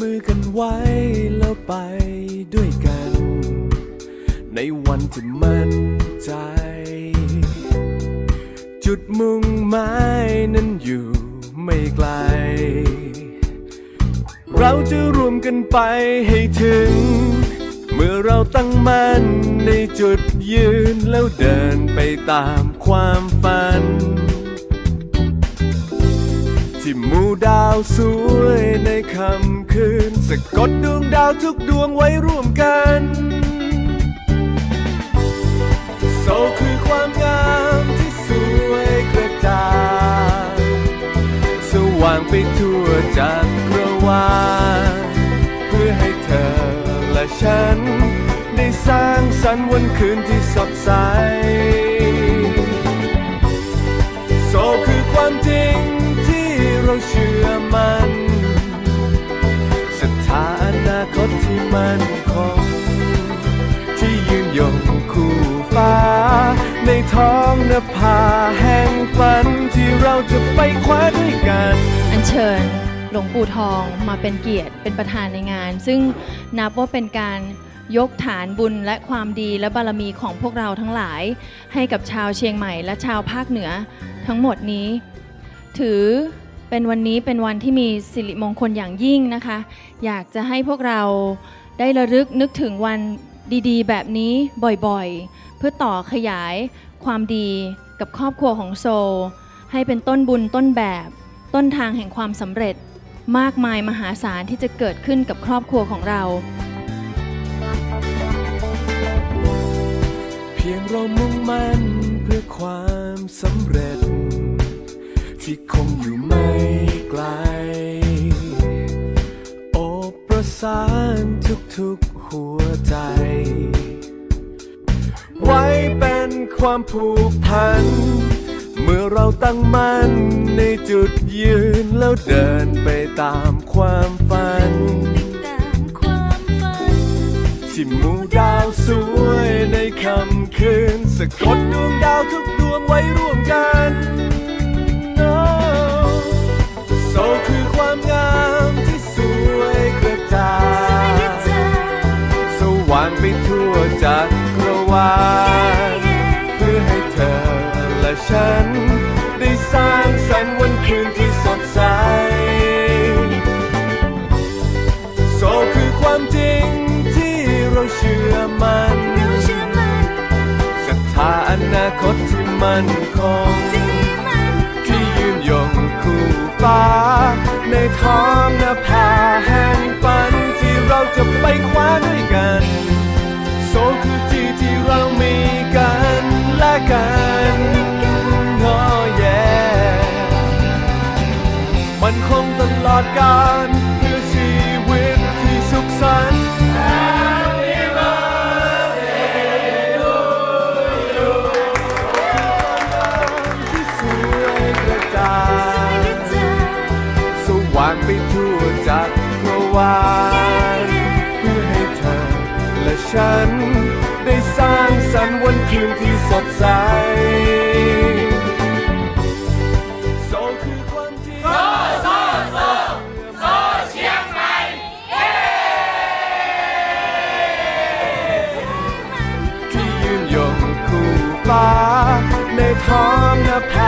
มือกันไว้แล้วไปด้วยกัน ในวันที่มั่นใจ จุดมุ่งหมายนั้นอยู่ไม่ไกล เราจะรวมกันไปให้ถึง เมื่อเราตั้งมั่นในจุดยืนแล้วเดินไปตามความฝัน ที่มูดาวสู กดดวงดาวทุกดวงไว้ร่วมกันโซคือความงามที่สวยกระจางสว่างไปทั่วจักรวาลเพื่อให้เธอและฉัน ได้สร้างสรรค์วันคืนที่สดใส ในท้องนภาแห่งฝันที่เราจะไปคว้าด้วยกัน อัญเชิญหลวงปู่ทองมาเป็นเกียรติเป็นประธานในงาน ซึ่งนับว่าเป็นการยกฐานบุญและความดีและบารมีของพวกเราทั้งหลาย ให้กับชาวเชียงใหม่และชาวภาคเหนือทั้งหมดนี้ ถือเป็นวันนี้เป็นวันที่มีสิริมงคลอย่างยิ่งนะคะ อยากจะให้พวกเราได้ระลึกนึกถึงวันดีๆ แบบนี้บ่อยๆ เพื่อต่อขยายความดีกับครอบครัวของโซ ให้เป็นต้นบุญต้นแบบ ต้นทางแห่งความสำเร็จ มากมายมหาศาลที่จะเกิดขึ้นกับครอบครัวของเรา เพียงเรามุ่งมั่นเพื่อความสำเร็จ ที่คงอยู่ไม่ไกลโอบประสานทุกๆหัวใจ ความผูกพัน เมื่อเราตั้งมั่นในจุดยืนแล้วเดินไปตามความฝัน ที่หมู่ดาวสวยในค่ำคืนสะกดดวงดาวทุกดวงไว้ร่วมกัน มั่นคง ที่ยืนยงคู่ฟ้า ในท้องนภาแห่งฝันที่เราจะไปคว้าด้วยกันโซคือที่ที่เรามีกันและกันโอ้แย่มันคงตลอดกาล รวาลเพื่อให้เธอและฉัน ได้สร้างสรรค์วันคืนที่สดใสโซคือความจริงที่ยืนยงคู่ฟ้าในท้องนภา